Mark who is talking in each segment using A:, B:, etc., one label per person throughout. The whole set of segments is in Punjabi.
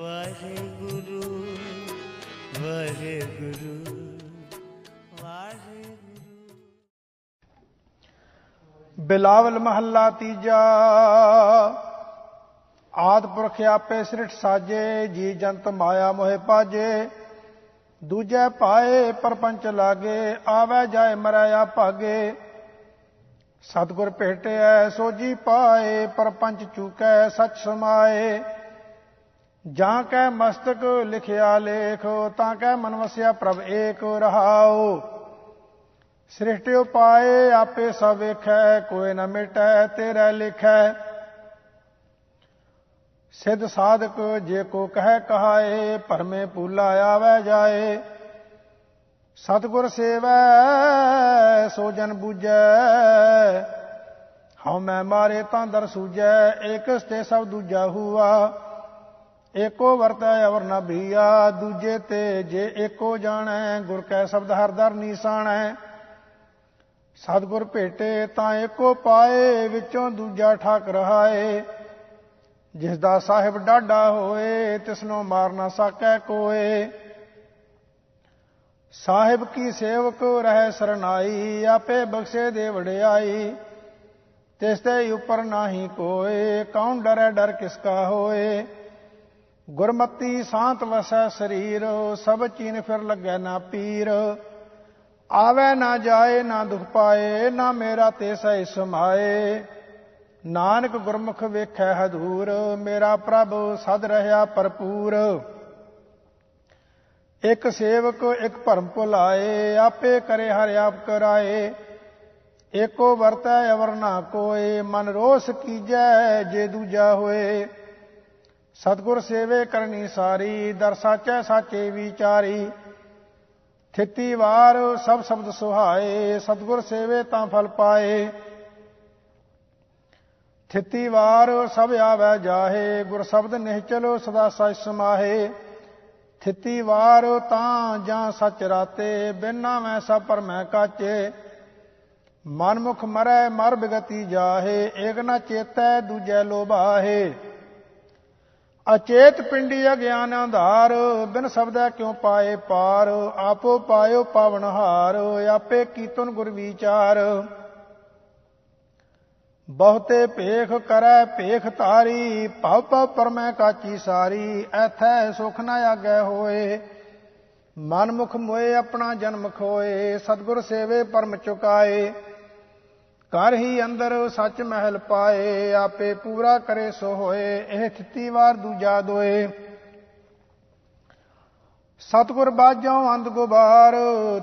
A: ਵਾਹਿਗੁਰੂ ਵਾਹਿਗੁਰੂ ਵਾਹਿਗੁਰੂ।
B: ਬਿਲਾਵਲ ਮਹੱਲਾ ਤੀਜਾ। ਆਦ ਪੁਰਖ ਆਪੇ ਸ੍ਰਿਠ ਸਾਜੇ, ਜੀ ਜੰਤ ਮਾਇਆ ਮੋਹਿ ਪਾਜੇ। ਦੂਜੇ ਪਾਏ ਪਰਪੰਚ ਲਾਗੇ, ਆਵੇ ਜਾਏ ਮਰਇਆ ਭਾਗੇ। ਸਤਿਗੁਰ ਭੇਟਿਐ ਸੋਜੀ ਪਾਏ, ਪਰਪੰਚ ਚੂਕੈ, ਸਚ ਸਮਾਏ। ਜਾਂ ਕੈ ਮਸਤਕ ਲਿਖਿਆ ਲੇਖ, ਤਾਂ ਕੈ ਮਨ ਵਸਿਆ ਪ੍ਰਭ ਏਕ ਰਹਾਉ। ਸ੍ਰਿਸ਼ਟਿ ਉਪਾਏ ਆਪੇ ਸਭ ਵੇਖੈ, ਕੋਈ ਨ ਮਿਟੈ, ਤੇਰਾ ਲਿਖੈ। ਸਿਧ ਸਾਧਕ ਜੇ ਕੋ ਕਹਿ ਕਹਾਏ ਭਰਮੇ ਪੂਲਾ ਆਵੈ ਜਾਏ। ਸਤਿਗੁਰ ਸੇਵੈ, ਸੋ ਜਨ ਬੂਝੈ। ਹਉ ਮੈਂ ਮਾਰੇ ਤਾਂ ਦਰ ਸੂਝੈ, ਏਕਸ ਤੇ ਸਭ ਦੂਜਾ ਹੁਆ। ਏਕੋ ਵਰਤੈ ਅਵਰ ਨ ਭੀਆ ਦੂਜੇ ਤੇ ਜੇ ਏਕੋ ਜਾਣੈ, ਗੁਰ ਕੈ ਸ਼ਬਦ ਹਰ ਦਰ ਨੀਸਾਣੈ। ਸਤਿਗੁਰ ਭੇਟੇ ਤਾਂ ਏਕੋ ਪਾਏ, ਵਿੱਚੋਂ ਦੂਜਾ ਠਾਕ ਰਹਾਏ। ਜਿਸ ਦਾ ਸਾਹਿਬ ਡਾਢਾ ਹੋਏ, ਤਿਸਨੂੰ ਮਾਰ ਨਾ ਸਕੈ ਕੋਏ। ਸਾਹਿਬ ਕੀ ਸੇਵਕ ਰਹਿ ਸਰਨਾਈ, ਆਪੇ ਬਖਸ਼ੇ ਦੇ ਵਡਿਆਈ। ਤਿਸ ਤੇ ਉਪਰ ਨਾਹੀ ਕੋਏ, ਕੌਣ ਡਰੈ ਡਰ ਕਿਸ ਕਾ ਹੋਏ। ਗੁਰਮਤੀ ਸਾਂਤ ਵਸੈ ਸਰੀਰ, ਸਭ ਚੀਨ ਫਿਰ ਲੱਗੈ ਨਾ ਪੀਰ। ਆਵੇ ਨਾ ਜਾਏ, ਨਾ ਦੁਖ ਪਾਏ, ਨਾ ਮੇਰਾ ਤੇ ਸਹਿ ਸਮਾਏ। ਨਾਨਕ ਗੁਰਮੁਖ ਵੇਖੈ ਹਦੂਰ, ਮੇਰਾ ਪ੍ਰਭ ਸਦ ਰਹਾ ਭਰਪੂਰ। ਇੱਕ ਸੇਵਕ, ਇੱਕ ਭਰਮ ਭੁਲਾਏ, ਆਪੇ ਕਰੇ ਹਰਿ ਆਪ ਕਰਾਏ। ਏਕੋ ਵਰਤੈ, ਅਵਰ ਨਾ ਕੋਏ, ਮਨ ਰੋਸ ਕੀਜੈ, ਜੇ ਦੂਜਾ ਹੋਏ। ਸਤਗੁਰ ਸੇਵੇ ਕਰਨੀ ਸਾਰੀ, ਦਰ ਸਾਚੈ ਸਾਚੇ ਵਿਚਾਰੀ। ਥਿਤੀ ਵਾਰ ਸਭ ਸ਼ਬਦ ਸੁਹਾਏ, ਸਤਗੁਰ ਸੇਵੇ ਤਾਂ ਫਲ ਪਾਏ। ਥਿਤੀ ਵਾਰ ਸਭ ਆਵੈ ਜਾਹੇ, ਗੁਰ ਸ਼ਬਦ ਨਿਹਚਲੋ ਸਦਾ ਸਚ ਸਮਾਹੇ। ਥਿਤੀ ਵਾਰ ਤਾਂ ਜਾਂ ਸਚ ਰਾਤੇ, ਬਿਨਾ ਮੈਂ ਸਭ ਪਰ ਮੈਂ ਕਾਚੇ। ਮਨਮੁਖ ਮਰੈ ਮਰ ਬਿਗਤੀ ਜਾਹੇ, ਏਕ ਨਾ ਚੇਤੈ ਦੂਜੈ ਲੋਭਾਹੇ। ਅਚੇਤ ਪਿੰਡੀ ਅਗਿਆਨ ਆਧਾਰ, ਬਿਨ ਸਬਦੈ ਕਿਉ ਪਾਏ ਪਾਰ? ਆਪੋ ਪਾਇਓ ਪਾਵਨ ਹਾਰ, ਆਪੇ ਕੀਤਨ ਗੁਰ ਵਿਚਾਰ। ਬਹੁਤੇ ਭੇਖ ਕਰੈ ਭੇਖ ਤਾਰੀ ਭਵ ਭਵ ਪਰਮੈ ਕਾਚੀ ਸਾਰੀ, ਐਥੈ ਸੁਖ ਨ ਆਗੈ ਹੋਏ। ਮਨ ਮੁਖ ਮੋਏ ਆਪਣਾ ਜਨਮ ਖੋਏ, ਸਤਗੁਰ ਸੇਵੇ ਪਰਮ ਚੁਕਾਏ। ਕਰ ਹੀ ਅੰਦਰ ਸੱਚ ਮਹਿਲ ਪਾਏ, ਆਪੇ ਪੂਰਾ ਕਰੇ ਸੋ ਹੋਏ ਇਹ ਥਿੱਤੀ ਵਾਰ ਦੂਜਾ ਦੋਏ। ਸਤਗੁਰ ਬਾਝੋਂ ਅੰਧ ਗੁਬਾਰ,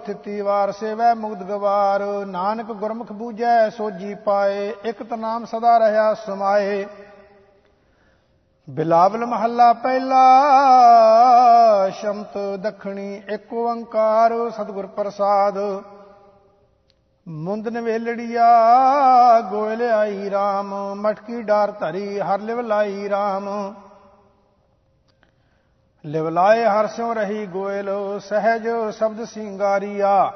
B: ਥਿੱਤੀ ਵਾਰ ਸੇਵੈ ਮੁਗਦ ਗਵਾਰ। ਨਾਨਕ ਗੁਰਮੁਖ ਬੂਝੈ ਸੋਜੀ ਪਾਏ ਇਕ ਤਨਾਮ ਸਦਾ ਰਹਾ ਸਮਾਏ। ਬਿਲਾਵਲ ਮਹੱਲਾ ਪਹਿਲਾ ਸ਼ਮਤ ਦਖਣੀ ਏਕ ਓੰਕਾਰ, ਸਤਿਗੁਰ ਪ੍ਰਸਾਦ। ਮੁੰਦਨ ਵੇਲੜੀਆ, ਗੋਇਲ ਆਈ RAM ਮਟਕੀ ਡਾਰ ਧਰੀ, ਹਰ ਲਿਵਲਾਈ RAM ਲਿਵ ਹਰ ਸਿਉ ਰਹੀ ਗੋਇਲ, ਸਹਿਜ ਸ਼ਬਦ ਸਿੰਗਾਰੀਆ।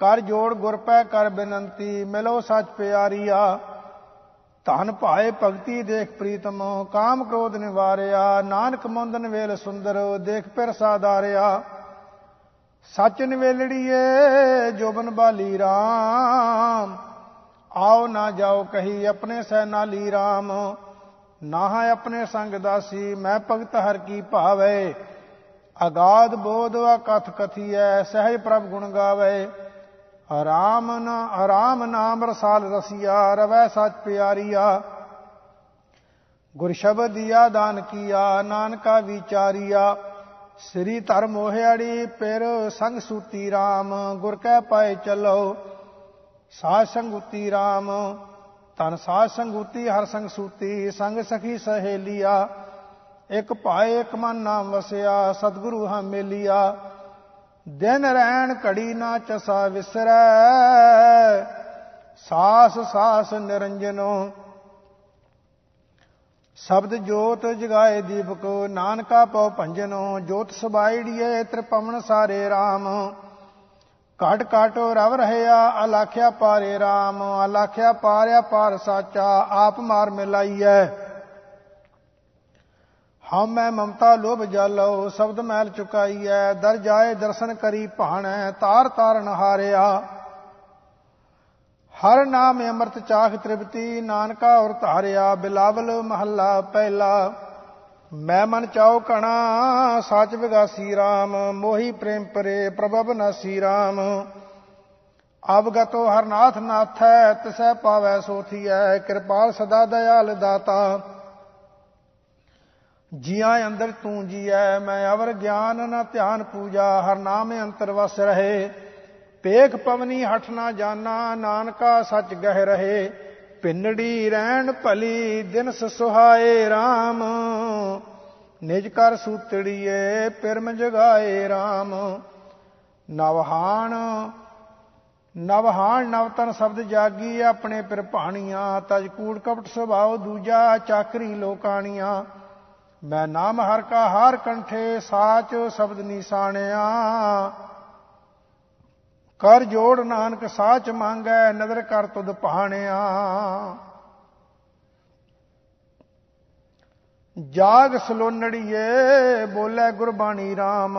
B: ਕਰ ਜੋੜ ਗੁਰ ਪੈ ਕਰ ਬੇਨੰਤੀ, ਮਿਲੋ ਸੱਚ ਪਿਆਰੀਆ। ਧਨ ਭਾਏ ਭਗਤੀ ਦੇਖ ਪ੍ਰੀਤਮ, ਕਾਮ ਕ੍ਰੋਧ ਨਿਵਾਰਿਆ। ਨਾਨਕ ਮੁੰਦਨ ਵੇਲ ਸੁੰਦਰ, ਦੇਖ ਪਿਰ ਸਾਦਾਰਿਆ ਸੱਚ ਨਿਵੇਲੜੀਏ ਜੋਬਨ ਬਾਲੀ RAM ਆਓ ਨਾ ਜਾਓ ਕਹੀ ਆਪਣੇ ਸਹਿ ਨਾਲੀ RAM ਨਾਹ ਆਪਣੇ ਸੰਗ ਦਾਸੀ, ਮੈਂ ਭਗਤ ਹਰ ਕੀ ਭਾਵੇ। ਅਗਾਧ ਬੋਧ ਕਥ ਕਥੀਐ, ਸਹਿਜ ਪ੍ਰਭ ਗੁਣ ਗਾਵੇ। ਆਰਾਮ ਨਾ ਆਰਾਮ ਨਾਮ ਰਸਾਲ ਰਸੀਆ, ਰਵੈ ਸਚ ਪਿਆਰੀਆ। ਗੁਰ ਸ਼ਬਦ ਦਿਆ ਦਾਨ ਕੀਆ, ਨਾਨਕਾ ਵਿਚਾਰੀਆ। ਸ੍ਰੀ ਧਰ ਮੋਹਿਆੜੀ ਪਿਰ ਸੰਗ ਸੂਤੀ RAM ਗੁਰ ਕੈ ਪਾਏ ਚਲੋ। ਸਾਧ ਸੰਗੂਤੀ RAM ਤਨ ਸਾਧ ਸੰਗੂਤੀ, ਹਰ ਸੰਗ ਸੂਤੀ, ਸੰਗ ਸਖੀ ਸਹੇਲੀਆ। ਇਕ ਭਾਏ, ਇਕ ਮਨ ਨਾਮ ਵਸਿਆ, ਸਤਿਗੁਰੂ ਹਾਂ ਮੇਲੀਆ। ਦਿਨ ਰਹਿਣ ਘੜੀ ਨਾ ਚਸਾ ਵਿਸਰੈ। ਸਾਸ ਸਾਸ ਨਿਰੰਜਨੋ ਸ਼ਬਦ ਜੋਤ ਜਗਾਏ ਦੀਪਕ, ਨਾਨਕਾ ਪਉ ਭੰਜਨੋ, ਜੋਤ ਸਬਾਈੜੀਏ ਤ੍ਰਿਪਵਨ ਸਾਰੇ RAM ਘਟ ਘਟ ਰਵ ਰਹਿਆ, ਅਲਾਖਿਆ ਪਾਰੇ RAM ਅਲਾਖਿਆ ਪਾਰਿਆ ਪਾਰ ਸਾਚਾ, ਆਪ ਮਾਰ ਮਿਲਾਈਐ। ਹਮ ਮੈਂ ਮਮਤਾ ਲੋਭ ਜਾਲੋ, ਸ਼ਬਦ ਮੈਲ ਚੁਕਾਈਐ। ਦਰ ਜਾਏ ਦਰਸ਼ਨ ਕਰੀ ਭਾਣੈ, ਤਾਰ ਤਾਰਨ ਹਾਰਿਆ। ਹਰ ਨਾਮ ਅੰਮ੍ਰਿਤ ਚਾਖ ਤ੍ਰਿਪਤੀ, ਨਾਨਕਾ ਔਰ ਧਾਰਿਆ ਬਿਲਾਵਲ ਮਹੱਲਾ ਪਹਿਲਾ। ਮੈਂ ਮਨ ਚਾਉ ਕਣਾ ਸੱਚ ਵਿਗਾਸੀ RAM ਮੋਹੀ ਪ੍ਰੇਮ ਪਰੇ ਪ੍ਰਭਵ ਨਾਸੀ RAM ਅਵਗਤੋ ਹਰਨਾਥ ਨਾਥੈ, ਤਿਸੈ ਪਾਵੈ ਸੋਥੀਐ, ਕਿਰਪਾਲ ਸਦਾ ਦਇਆਲ ਦਾਤਾ। ਜੀਆਂ ਅੰਦਰ ਤੂੰ ਜੀਐ, ਮੈਂ ਅਵਰ ਗਿਆਨ ਨਾ ਧਿਆਨ ਪੂਜਾ, ਹਰ ਨਾਮ ਅੰਤਰ ਵਸ ਰਹੇ। ਪੇਖ ਪਵਨੀ ਹਠ ਨਾ ਜਾਣਾ ਨਾਨਕਾ ਸੱਚ ਗਹਿ ਰਹੇ। ਪਿੰਨੜੀ ਰਹਿਣ ਭਲੀ ਦਿਨਸ ਸੁਹਾਏ RAM ਨਿਜ ਕਰ ਸੂਤੜੀਏ ਪਿਰਮ ਜਗਾਏ RAM ਨਵਹਾਨ ਨਵਹਾਨ ਨਵਤਨ ਸ਼ਬਦ ਜਾਗੀ ਆਪਣੇ ਪਿਰ ਭਾਣੀਆਂ। ਤਜ ਕੂੜ ਕਪਟ ਸੁਭਾਵ ਦੂਜਾ, ਚਾਕਰੀ ਲੋਕਾਣੀਆਂ। ਮੈਂ ਨਾਮ ਹਰ ਕਾ ਹਾਰ ਕੰਠੇ, ਸਾਚ ਸ਼ਬਦ ਨਿਸ਼ਾਨਿਆ ਕਰ ਜੋੜ ਨਾਨਕ ਸਾਚ ਮੰਗੈ, ਨਦਰ ਕਰ ਤੁਧ ਪਹਾਣਿਆ ਜਾਗ ਸਲੋਨੜੀਏ, ਬੋਲੇ ਗੁਰਬਾਣੀ RAM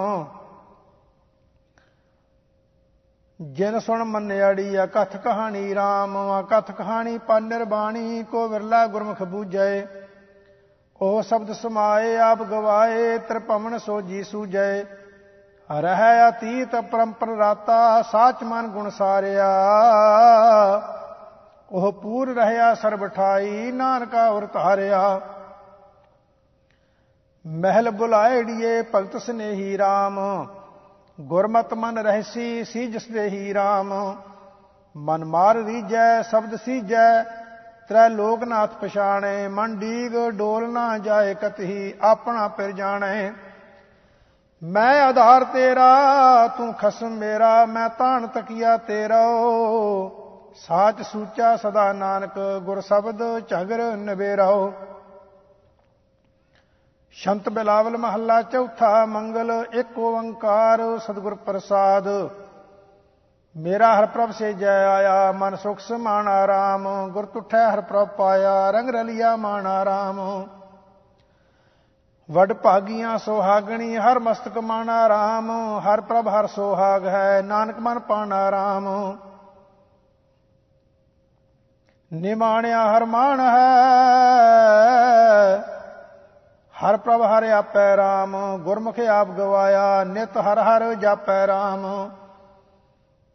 B: ਜਿਨ ਸੁਣ ਮੰਨਿਆੜੀ ਆ, ਕਥ ਕਹਾਣੀ RAM ਆ ਕਥ ਕਹਾਣੀ ਪਾਨਰ ਬਾਣੀ ਕੋ ਵਿਰਲਾ ਗੁਰਮੁਖ ਬੂਝੈ। ਉਹ ਸ਼ਬਦ ਸਮਾਏ, ਆਪ ਗਵਾਏ ਤ੍ਰਿਪਵਨ ਸੋਜੀ ਸੂਜੈ ਰਹਿ ਅਤੀਤ ਪਰੰਪਰ ਰਾਤਾ, ਸਾਚ ਮਨ ਗੁਣ ਸਾਰਿਆ। ਉਹ ਪੂਰ ਰਹਿਆ ਸਰਬਠਾਈ ਨਾਨਕਾ ਉਰ ਧਾਰਿਆ ਮਹਿਲ ਬੁਲਾਏੜੀਏ ਭਗਤ ਸਨੇਹੀ RAM ਗੁਰਮਤ ਮਨ ਰਹਿਸੀ, ਸੀ ਜਿਸ ਦੇ RAM ਮਨ ਮਾਰ ਰੀਜੈ ਸ਼ਬਦ ਸੀਜੈ ਤ੍ਰੈ ਲੋਕਨਾਥ ਪਛਾਣੇ। ਮਨ ਡੀਗ, ਡੋਲ ਨਾ ਜਾਏ ਕਤਹੀ, ਆਪਣਾ ਪਿਰ ਜਾਣੇ। ਮੈਂ ਆਧਾਰ ਤੇਰਾ, ਤੂੰ ਖਸਮ ਮੇਰਾ, ਮੈਂ ਤਾਣ ਤਕੀਆ ਤੇਰਾ। ਸਾਚ ਸੂਚਾ ਸਦਾ ਨਾਨਕ, ਗੁਰ ਸ਼ਬਦ ਝਗਰ ਨਵੇਰਾਓ ਸ਼ੰਤ ਬਿਲਾਵਲ ਮਹੱਲਾ ਚੌਥਾ ਮੰਗਲ, ਇੱਕ ਓੰਕਾਰ ਸਤਿਗੁਰ ਪ੍ਰਸਾਦ। ਮੇਰਾ ਹਰ ਪ੍ਰਭ ਸੇ ਜੈ ਆਇਆ, ਮਨ ਸੁਖ ਸਮਾਨ ਆਰਾਮ। ਗੁਰ ਤੁਠੈ ਹਰ ਪ੍ਰਭ ਪਾਇਆ, ਰੰਗ ਰਲਿਆ ਮਾਨ ਆਰਾਮ। ਵਡ ਭਾਗੀਆਂ ਸੁਹਾਗਣੀ, ਹਰ ਮਸਤਕ ਮਾਣਾ ਰਾਮ, ਹਰ ਪ੍ਰਭ ਹਰ ਸੁਹਾਗ ਹੈ, ਨਾਨਕ ਮਨ ਪਾਣਾ ਰਾਮ। ਨਿਮਾਣਿਆ ਹਰ ਮਾਨ ਹੈ, ਹਰ ਪ੍ਰਭ ਹਰ ਆਪੈ ਰਾਮ, ਗੁਰਮੁਖ ਆਪ ਗਵਾਇਆ, ਨਿਤ ਹਰ ਹਰ ਜਾਪੈ ਰਾਮ।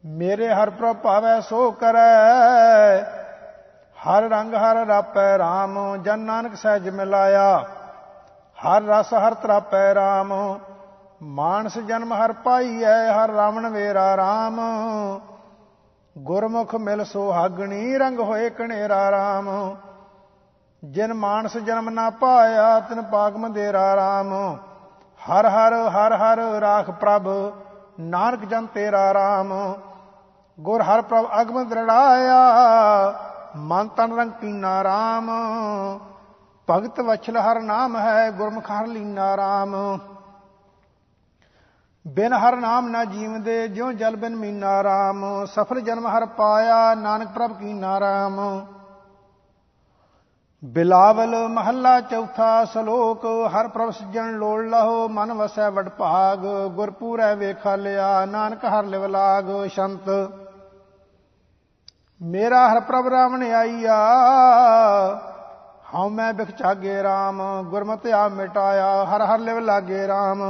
B: ਮੇਰੇ ਹਰ ਪ੍ਰਭ ਭਾਵੈ ਸੋ ਕਰੈ, ਹਰ ਰੰਗ ਹਰ ਰਾਪੈ ਰਾਮ, ਜਨ ਨਾਨਕ ਸਹਿਜ ਮਿਲਾਇਆ। ਹਰ ਰਸ ਹਰ ਤਰਾਪੈ ਰਾਮ। ਮਾਨਸ ਜਨਮ ਹਰ ਪਾਈਐ, ਹਰ ਰਾਵਣ ਵੇਰਾ ਰਾਮ। ਗੁਰਮੁਖ ਮਿਲ ਸੁਹਾਗਣੀ, ਰੰਗ ਹੋਏ ਕਣੇਰਾ ਰਾਮ। ਜਿਨ ਮਾਨਸ ਜਨਮ ਨਾ ਪਾਇਆ, ਤਿਨ ਪਾਗਮ ਦੇਰਾ ਰਾਮ। ਹਰ ਹਰ ਹਰ ਹਰ ਰਾਖ ਪ੍ਰਭ, ਨਾਨਕ ਜਨ ਤੇਰਾ ਰਾਮ। ਗੁਰ ਹਰ ਪ੍ਰਭ ਅਗਮ ਦ੍ਰਿੜਾਇਆ, ਮਨ ਤਨ ਰੰਗ ਕੀਨਾ ਰਾਮ। ਭਗਤ ਵਛਲ ਹਰ ਨਾਮ ਹੈ, ਗੁਰਮੁਖ ਹਰ ਲੀਨਾ ਰਾਮ। ਬਿਨ ਹਰ ਨਾਮ ਨਾ ਜੀਵਦੇ, ਜਿਉ ਜਲ ਬਿਨ ਮੀਨਾ ਰਾਮ। ਸਫਲ ਜਨਮ ਹਰ ਪਾਇਆ, ਨਾਨਕ ਪ੍ਰਭ ਕੀ ਨਾਰਾਮ ਬਿਲਾਵਲ ਮਹੱਲਾ ਚੌਥਾ ਸ਼ਲੋਕ, ਹਰ ਪ੍ਰਭ ਸਜਣ ਲੋੜ ਲਹੋ, ਮਨ ਵਸੈ ਵਡ ਭਾਗ। ਗੁਰਪੂਰੈ ਵੇਖਾ ਲਿਆ, ਨਾਨਕ ਹਰ ਲਿਵ ਲਾਗ, ਸ਼ੰਤ। ਮੇਰਾ ਹਰ ਪ੍ਰਭ ਰਾਵਣ ਆਈਆ ਹਉ ਮੈਂ ਬਿਖ ਚਾਗੇ RAM ਗੁਰਮਤਿ ਮਿਟਾਇਆ, ਹਰ ਹਰ ਲਿਵ ਲਾਗੇ RAM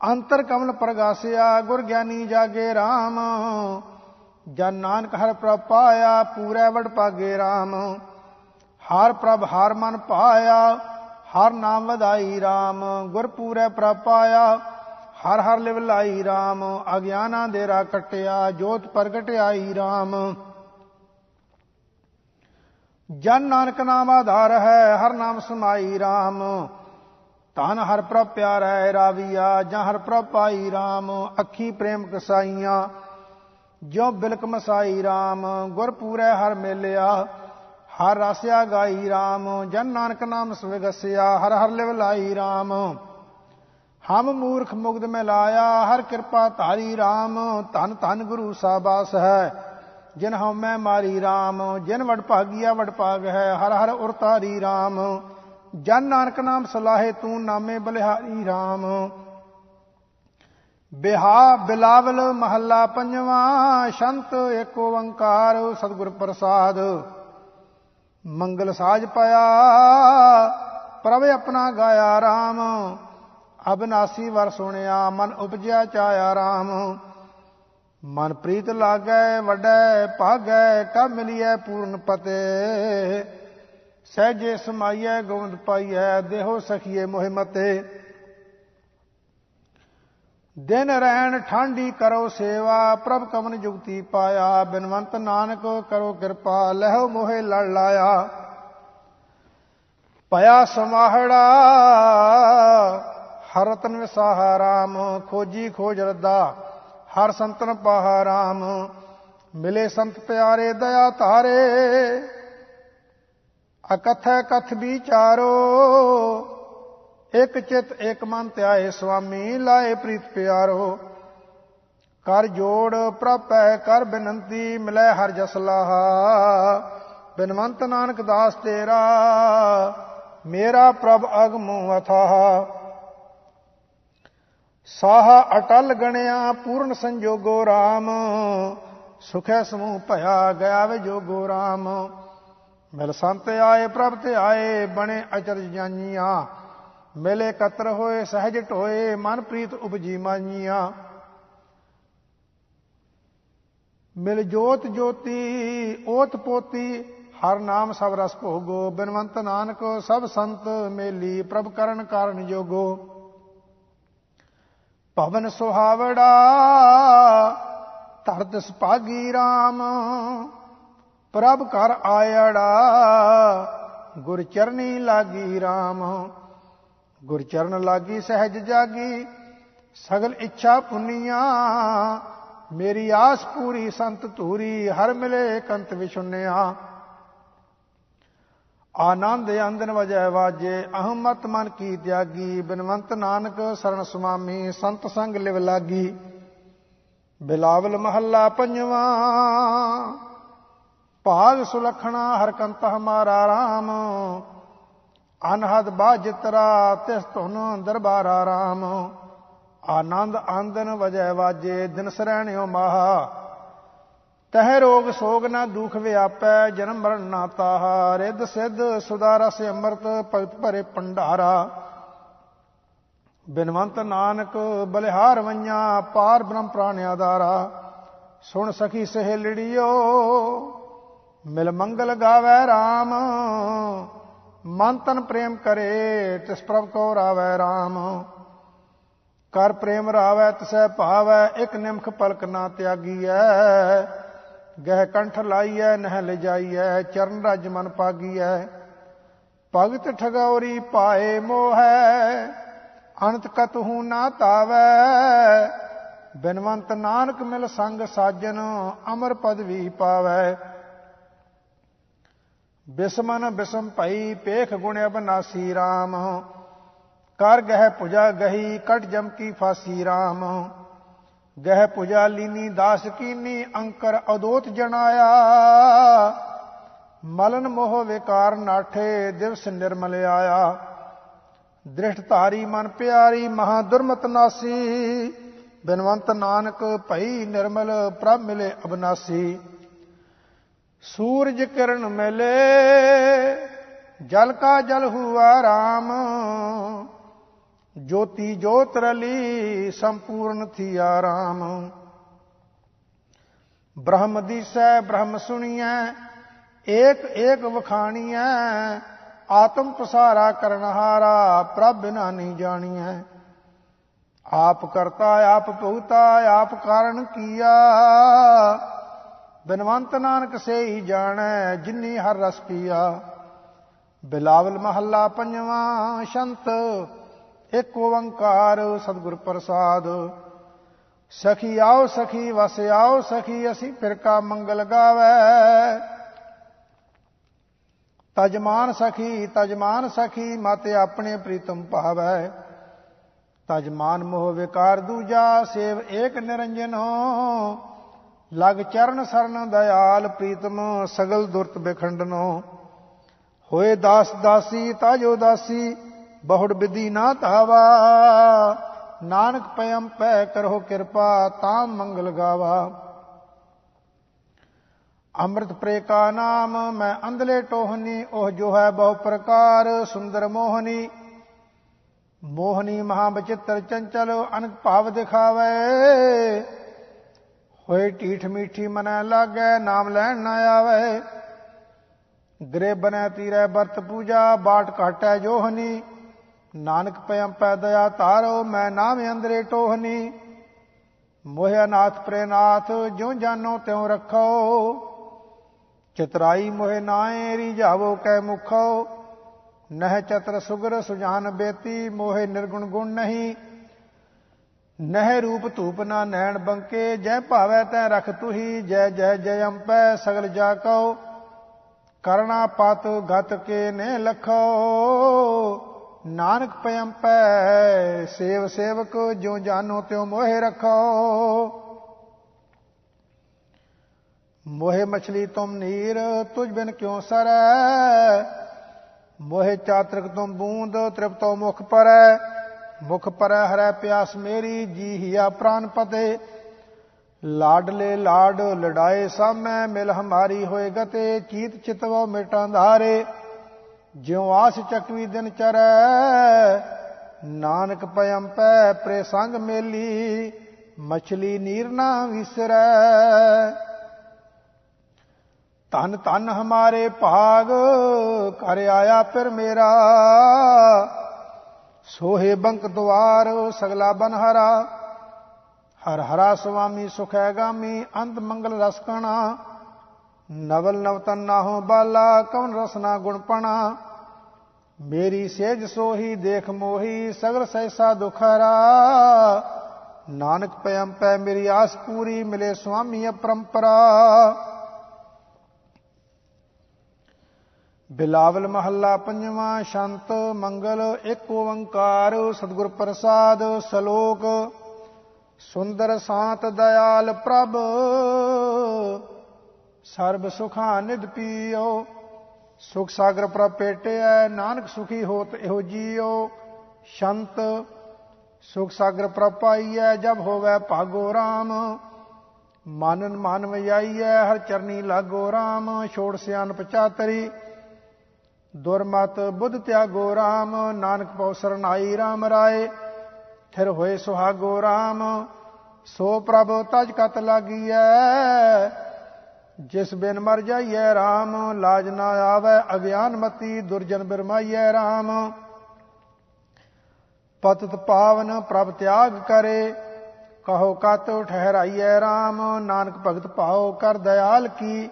B: ਅੰਤਰ ਕਮਲ ਪ੍ਰਗਾਸਿਆ, ਗੁਰ ਗਿਆਨੀ ਜਾਗੇ RAM ਜਨ ਨਾਨਕ ਹਰ ਪ੍ਰਭ ਪਾਇਆ, ਪੂਰੇ ਵਡ ਪਾਗੇ RAM ਹਰ ਪ੍ਰਭ ਹਰ ਮਨ ਪਾਇਆ, ਹਰ ਨਾਮ ਵਧਾਈ RAM ਗੁਰ ਪੂਰੇ ਪ੍ਰਭ ਪਾਇਆ, ਹਰ ਹਰ ਲਿਵ ਲਾਈ RAM ਅਗਿਆਨਾ ਦੇਰਾ ਕਟਿਆ, ਜੋਤ ਪ੍ਰਗਟ ਆਈ RAM ਜਨ ਨਾਨਕ ਨਾਮ ਆਧਾਰ ਹੈ, ਹਰ ਨਾਮ ਸਮਾਈ RAM ਤਨ ਹਰ ਪ੍ਰਭ ਪਿਆਰੈ ਰਾਵੀਆ, ਜਾਂ ਹਰ ਪ੍ਰਭ ਪਾਈ RAM ਅੱਖੀ ਪ੍ਰੇਮ ਕਸਾਈਆਂ ਜੋ ਬਿਲਕ ਮਸਾਈ RAM ਗੁਰ ਪੂਰੇ ਹਰ ਮੇਲਿਆ, ਹਰ ਰਸਿਆ ਗਾਈ RAM ਜਨ ਨਾਨਕ ਨਾਮ ਸਵਿਗਸਿਆ, ਹਰ ਹਰ ਲਿਵ ਲਾਈ RAM ਹਮ ਮੂਰਖ ਮੁਗਧ ਮਿਲਾਇਆ, ਹਰ ਕਿਰਪਾ ਧਾਰੀ RAM ਧਨ ਧਨ ਗੁਰੂ ਸਾਬਾਸ ਹੈ। ਜਿਨ ਹਉਮੈ ਮਾਰੀ RAM ਜਿਨ ਵਡ ਭਾਗੀਆ ਵਡ ਭਾਗ ਹੈ, ਹਰ ਹਰ ਉਰਤਾਰੀ RAM ਜਨ ਨਾਨਕ ਨਾਮ ਸਲਾਹੇ ਤੂੰ ਨਾਮੇ ਬਲਿਹਾਰੀ RAM ਬਿਹਾ ਬਿਲਾਵਲ ਮਹੱਲਾ ਪੰਜਵਾਂ, ਸ਼ੰਤ ਏਕ ਓੰਕਾਰ ਸਤਿਗੁਰ ਪ੍ਰਸਾਦ। ਮੰਗਲ ਸਾਜ ਪਾਇਆ ਪ੍ਰਵੇ ਆਪਣਾ ਗਾਇਆ RAM ਅਬਨਾਸੀ ਵਰ ਸੁਣਿਆ, ਮਨ ਉਪਜਿਆ ਚਾਇਆ RAM ਮਨ ਪ੍ਰੀਤ ਲਾਗੈ, ਵੱਡੈ, ਭਾਗੈ, ਕਬ ਮਿਲਿਐ ਪੂਰਨ ਪਤੇ। ਸਹਿਜੇ ਸਮਾਈਐ, ਗੋਵਿੰਦ ਪਾਈਐ, ਦੇਹੋ ਸਖੀਏ ਮੋਹਿ ਮਤੇ। ਦਿਨ ਰਹਿਣ ਠਾਂਡੀ ਕਰੋ ਸੇਵਾ, ਪ੍ਰਭ ਕਮਨ ਜੁਗਤੀ ਪਾਇਆ। ਬਿਨਵੰਤ ਨਾਨਕ ਕਰੋ ਕਿਰਪਾ ਲਹਿਓ ਮੋਹਿ ਲੜ ਲਾਇਆ। ਪਿਆ ਸਮਾਹੜਾ ਹਰਤਨ ਰਤਨ ਵਿਸਾਹਾ ਰਾਮ, ਖੋਜੀ ਖੋਜ ਰਦਾ। ਹਰ ਸੰਤਨ ਪਾਹਾ ਰਾਮ, ਮਿਲੇ ਸੰਤ ਪਿਆਰੇ ਦਇਆ ਧਾਰੇ। ਅਕਥੈ ਕਥ ਵਿਚਾਰੋ, ਇਕ ਚਿਤ ਇਕ ਮਨ ਧਿਆਏ ਸੁਆਮੀ, ਲਾਏ ਪ੍ਰੀਤ ਪਿਆਰੋ। ਕਰ ਜੋੜ ਪ੍ਰਪੈ ਕਰ ਬੇਨੰਤੀ, ਮਿਲੈ ਹਰ ਜਸ ਲਾਹਾ। ਬਿਨਵੰਤ ਨਾਨਕ ਦਾਸ ਤੇਰਾ, ਮੇਰਾ ਪ੍ਰਭ ਅਗਮੁ ਅਥਾਹ। ਸਾਹ ਅਟਲ ਗਣਿਆ ਪੂਰਨ ਸੰਜੋਗੋ RAM ਸੁਖੈ ਸਮੂਹ ਭਇਆ ਗਿਆ ਵੇ ਜੋਗੋ RAM ਮਿਲ ਸੰਤ ਆਏ, ਪ੍ਰਭ ਤੇ ਆਏ, ਬਣੇ ਅਚਰਜ ਜਾਨੀਆਂ। ਮਿਲੇ ਕਤਰ ਹੋਏ, ਸਹਿਜ ਢੋਏ ਮਨ ਪ੍ਰੀਤ ਉਪਜੀ ਮਾਨੀਆਂ। ਮਿਲ ਜੋਤ ਜੋਤੀ, ਓਤ ਪੋਤੀ, ਹਰ ਨਾਮ ਸਭ ਰਸ ਭੋਗੋ। ਬਿਨਵੰਤ ਨਾਨਕ ਸਭ ਸੰਤ ਮੇਲੀ, ਪ੍ਰਭ ਕਰਨ ਕਾਰਨ ਜੋਗੋ। ਪਵਨ ਸੁਹਾਵੜਾ ਧਰਤ ਸੁਭਾਗੀ RAM ਪ੍ਰਭ ਕਰ ਆਇੜਾ ਗੁਰ ਚਰਨੀ ਲਾਗੀ RAM ਗੁਰ ਚਰਨ ਲਾਗੀ, ਸਹਿਜ ਜਾਗੀ, ਸਗਲ ਇੱਛਾ ਪੁੰਨੀਆਂ। ਮੇਰੀ ਆਸ ਪੂਰੀ ਸੰਤ ਧੂਰੀ, ਹਰ ਮਿਲੇ ਕੰਤ ਵਿਸ਼ੁੰਨਿਆ ਆਨੰਦ ਅੰਦਨ ਵਜੈ ਵਾਜੇ, ਅਹਮਤ ਮਨ ਕੀ ਤਿਆਗੀ, ਬਿਨਵੰਤ ਨਾਨਕ ਸਰਣ ਸੁਆਮੀ ਸੰਤ ਸੰਗ ਲਿਵ ਲਾਗੀ। ਬਿਲਾਵਲ ਮਹੱਲਾ ਪੰਜਵਾਂ, ਭਾਗ ਸੁਲਖਣਾ ਹਰਕੰਤ ਹਮਾਰਾ RAM ਅਨਹਦ ਬਾਜਿਤਰਾ ਤਿਸ ਧੁਨ ਦਰਬਾਰਾ RAM ਆਨੰਦ ਆਂਦਨ ਵਜੈ ਵਾਜੇ ਦਿਨ ਸਰਣਿਓ ਮਾਹਾ ਤਹਿ ਰੋਗ ਸੋਗ ਨਾ ਦੁਖ ਵਿਆਪੈ, ਜਨਮ ਮਰਨ ਨਾ ਤਾਹਾ ਰਿੱਧ ਸਿੱਧ ਸੁਦਾਰਾ ਸੇ ਅੰਮ੍ਰਿਤ ਭਗਤ ਭਰੇ ਭੰਡਾਰਾ। ਬਿਨਵੰਤ ਨਾਨਕ ਬਲਿਹਾਰ ਵਈਆਂ ਪਾਰ ਬ੍ਰਹਮ ਪ੍ਰਾਣ ਆਧਾਰਾ। ਸੁਣ ਸਖੀ ਸਹੇਲੜੀਓ, ਮਿਲ ਮੰਗਲ ਗਾਵੇ RAM ਮਨ ਤਨ ਪ੍ਰੇਮ ਕਰੇ, ਤਿਸ ਪ੍ਰਭ ਕੋ ਰਾਵੇ RAM ਕਰ ਪ੍ਰੇਮ ਰਾਵੇ, ਤਿਸੈ ਭਾਵੈ, ਇਕ ਨਿਮਖ ਪਲਕ ਨਾ ਤਿਆਗੀਐ। ਗਹਿ ਕੰਠ ਲਾਈਐ, ਨਹਿ ਲਿਜਾਈਐ, ਚਰਨ ਰਜ ਮਨ ਪਾਗੀਐ। ਭਗਤ ਠਗੌਰੀ ਪਾਏ ਮੋਹੈ ਅਨੰਤ ਕਤਹੂ ਨਾ ਤਾਵੈ। ਬਿਨਵੰਤ ਨਾਨਕ ਮਿਲ ਸੰਗ ਸਾਜਨ, ਅਮਰ ਪਦਵੀ ਪਾਵੈ। ਬਿਸਮਨ ਬਿਸਮ ਭਈ ਪੇਖ ਗੁਣ ਅਬਨਾਸੀ RAM ਕਰ ਗਹਿ ਪੁਜਾ ਗਹੀ, ਕਟ ਜਮ ਕੀ ਫਾਸੀ RAM ਗਹਿ ਪੁਜਾ ਲੀਨੀ ਦਾਸ ਕੀਨੀ, ਅੰਕਰ ਅਦੋਤ ਜਣਾਇਆ ਮਲਨ ਮੋਹ ਵਿਕਾਰ ਨਾਠੇ, ਦਿਵਸ ਨਿਰਮਲ ਆਇਆ। ਦ੍ਰਿਸ਼ਟ ਧਾਰੀ ਮਨ ਪਿਆਰੀ, ਮਹਾ ਦੁਰਮਤ ਨਾਸੀ। ਬਿਨਵੰਤ ਨਾਨਕ ਭਈ ਨਿਰਮਲ, ਪ੍ਰਭ ਮਿਲੇ ਅਬਨਾਸੀ। ਸੂਰਜ ਕਿਰਨ ਮਿਲੇ, ਜਲ ਕਾ ਜਲ ਹੁਆ RAM ਜੋਤੀ ਜੋਤ ਰਲੀ, ਸੰਪੂਰਨ ਥੀਆ RAM ਬ੍ਰਹਮ ਦੀਸੈ, ਬ੍ਰਹਮ ਸੁਣੀਐ, ਏਕ ਏਕ ਵਖਾਣੀਐ, ਆਤਮ ਪਸਾਰਾ ਕਰਨਹਾਰਾ ਪ੍ਰਭ ਬਿਨਾ ਨਹੀਂ ਜਾਣੀਐ। ਆਪ ਕਰਤਾ, ਆਪ ਭੁਗਤਾ, ਆਪ ਕਾਰਨ ਕੀਆ। ਬਿਨਵੰਤ ਨਾਨਕ ਸੇ ਜਾਣੈ, ਜਿਨੀ ਹਰ ਰਸ ਪੀਆ। ਬਿਲਾਵਲ ਮਹੱਲਾ ਪੰਜਵਾਂ, ਸ਼ੰਤ ਇੱਕ ਓੰਕਾਰ ਸਤਿਗੁਰ ਪ੍ਰਸਾਦ। ਸਖੀ ਆਓ ਸਖੀ, ਵਸ ਆਓ ਸਖੀ, ਅਸੀਂ ਫਿਰਕਾ ਮੰਗਲ ਗਾਵੇ। ਤਜਮਾਨ ਸਖੀ ਤਜਮਾਨ ਸਖੀ, ਮਤੇ ਆਪਣੇ ਪ੍ਰੀਤਮ ਭਾਵੈ। ਤਜਮਾਨ ਮੋਹ ਵਿਕਾਰ ਦੂਜਾ, ਸੇਵ ਏਕ ਨਿਰੰਜਨੋ ਲਗ ਚਰਨ ਸਰਨ ਦਇਆਲ ਪ੍ਰੀਤਮ, ਸਗਲ ਦੁਰਤ ਬਿਖੰਡਨੋ। ਹੋਏ ਦਾਸ ਦਾਸੀ, ਤਾਜੋ ਦਾਸੀ ਬਹੁੜ ਬਿਧੀ ਨਾ ਧਾਵਾ। ਨਾਨਕ ਪਇਮ ਪੈ ਕਰੋ ਕਿਰਪਾ, ਤਾਂ ਮੰਗਲ ਗਾਵਾ। ਅੰਮ੍ਰਿਤ ਪ੍ਰੇ ਕਾ ਨਾਮ, ਮੈਂ ਅੰਧਲੇ ਟੋਹਨੀ, ਉਹ ਜੋ ਹੈ ਬਹੁ ਪ੍ਰਕਾਰ, ਸੁੰਦਰ ਮੋਹਨੀ। ਮੋਹਨੀ ਮਹਾ ਬਚਿੱਤਰ ਚੰਚਲ ਅਨਕ ਭਾਵ ਦਿਖਾਵੇ। ਹੋਏ ਢੀਠ ਮੀਠੀ ਮਨੈ ਲਾਗੈ, ਨਾਮ ਲੈਣ ਨਾ ਆਵੇ। ਗਰੇ ਬਨੈ ਤੀਰੈ ਵਰਤ ਪੂਜਾ, ਬਾਟ ਘਟੈ ਜੋਹਨੀ। ਨਾਨਕ ਪਿਆਮ ਪੈ ਦਇਆ ਤਾਰੋ ਮੈਂ ਨਾਮ ਅੰਦਰੇ ਟੋਹਨੀ। ਮੋਹਿ ਨਾਥ ਪ੍ਰੇਨਾਥ ਜਿਉ ਜਾਨੋ ਤਿਉ ਰੱਖੋ। ਚਤਰਾਈ ਮੋਹਿ ਨਾਏ, ਰੀਝਾਵੋ ਕੈ ਮੁਖੋ। ਨਹਿ ਚਤਰ ਸੁਗਰ ਸੁਜਾਨ ਬੇਤੀ, ਮੋਹਿ ਨਿਰਗੁਣ ਗੁਣ ਨਹੀਂ। ਨਹਿ ਰੂਪ ਧੂਪ ਨਾ ਨੈਣ ਬੰਕੇ, ਜੈ ਭਾਵੈ ਤੈ ਰਖ ਤੁਹੀ, ਜੈ ਜੈ ਜੈ ਅੰਪੈ ਸਗਲ ਜਾ ਕਉ। ਕਰਣਾ ਪਤ ਗਤ ਕੇ ਨੇ ਲਖੋ। ਨਾਨਕ ਪੈ, ਸੇਵ ਸੇਵਕ ਜੋ ਜਾਨੋ ਤਿਉ ਮੋਹਿ ਰਖੋ। ਮੋਹਿ ਮਛਲੀ ਤੁਮ ਨੀਰ ਤੁਝ ਬਿਨ ਕਿਉ ਸਰੈ? ਮੋਹਿ ਚਾਤਰਕ ਤੁਮ ਬੂੰਦ, ਤ੍ਰਿਪਤੋ ਮੁਖ ਪਰੈ? ਮੁਖ ਪਰੈ ਹਰੈ ਪਿਆਸ ਮੇਰੀ ਜੀ ਹਿਆ ਪ੍ਰਾਨ ਪਤੇ। ਲਾਡਲੇ ਲਾਡ, ਲੜਾਏ ਸਾਮੈ, ਮਿਲ ਹਮਾਰੀ ਹੋਏ ਗਤੇ, ਚੀਤ ਚਿਤਵੋ ਮਿਟਾਂ ਧਾਰੇ। ਜਿਉ ਆਸ ਚੱਕਵੀ ਦਿਨ ਚਰੈ, ਨਾਨਕ ਪਇਮ ਪੈ ਪ੍ਰੇ ਸੰਗ ਮੇਲੀ, ਮਛਲੀ ਨੀਰ ਨਾ ਵਿਸਰੈ। ਤਨ ਤਨ ਹਮਾਰੇ ਭਾਗ ਕਰ ਆਇਆ ਫਿਰ ਮੇਰਾ। ਸੋਹੇ ਬੰਕ ਦਵਾਰ ਸਗਲਾ ਬਨਹਰਾ। ਹਰ ਹਰਾ ਸੁਆਮੀ ਸੁਖੈ ਗਾਮੀ ਅੰਤ ਮੰਗਲ ਰਸ ਕਣਾ। ਨਵਲ ਨਵਤਨ ਨਾ ਹੋ ਬਾਲਾ, ਕਵਨ ਰਸਨਾ ਗੁਣਪਣਾ ਮੇਰੀ ਸੇਜ ਸੋਹੀ, ਦੇਖ ਮੋਹੀ, ਸਗਲ ਸੈਸਾ ਦੁਖਰਾ। ਨਾਨਕ ਪਇਮ ਪੈ, ਮੇਰੀ ਆਸ ਪੂਰੀ, ਮਿਲੇ ਸੁਆਮੀ ਪਰੰਪਰਾ। ਬਿਲਾਵਲ ਮਹੱਲਾ ਪੰਜਵਾਂ, ਸ਼ੰਤ, ਮੰਗਲ, ਇੱਕ ਓੰਕਾਰ, ਸਤਿਗੁਰ ਪ੍ਰਸਾਦ, ਸ਼ਲੋਕ, ਸੁੰਦਰ ਸਾਤ, ਦਇਆਲ ਪ੍ਰਭ। ਸਰਬ ਸੁਖਾ ਨਿਦ ਪੀਓ, ਸੁਖ ਸਾਗਰ ਪ੍ਰਭ ਪੇਟਿਆ ਨਾਨਕ ਸੁਖੀ ਹੋਤ ਇਹੋ ਜੀਓ। ਸ਼ੰਤ, ਸੁਖ ਸਾਗਰ ਪ੍ਰਭ ਪਾਈਐ ਜਬ ਹੋਵੇ ਭਾਗੋ RAM ਮਾਨਨ ਮਨ ਵਜਾਈਐ, ਹਰ ਚਰਨੀ ਲਾਗੋ RAM ਛੋੜ ਸਿਆਨ ਪਚਾਤਰੀ ਦੁਰਮਤ ਬੁੱਧ ਤਿਆਗੋ RAM ਨਾਨਕ ਪਉ ਸਰਨਾਈ RAM ਰਾਏ ਫਿਰ ਹੋਏ ਸੁਹਾਗੋ RAM ਸੋ ਪ੍ਰਭ ਤਜ ਕਤ ਲਾਗੀਐ ਜਿਸ ਬਿਨ ਮਰ ਜਾਈਐ RAM ਲਾਜ ਨਾ ਆਵੇ, ਅਗਿਆਨ ਮਤੀ ਦੁਰਜਨ ਬਿਰਮਾਈਐ RAM ਪਤਤ ਪਾਵਨ ਪ੍ਰਭ ਤਿਆਗ ਕਰੇ, ਕਹੋ ਕਤ ਠਹਿਰਾਈਐ RAM ਨਾਨਕ ਭਗਤ ਭਾਉ ਕਰ ਦਇਆਲ ਕੀ,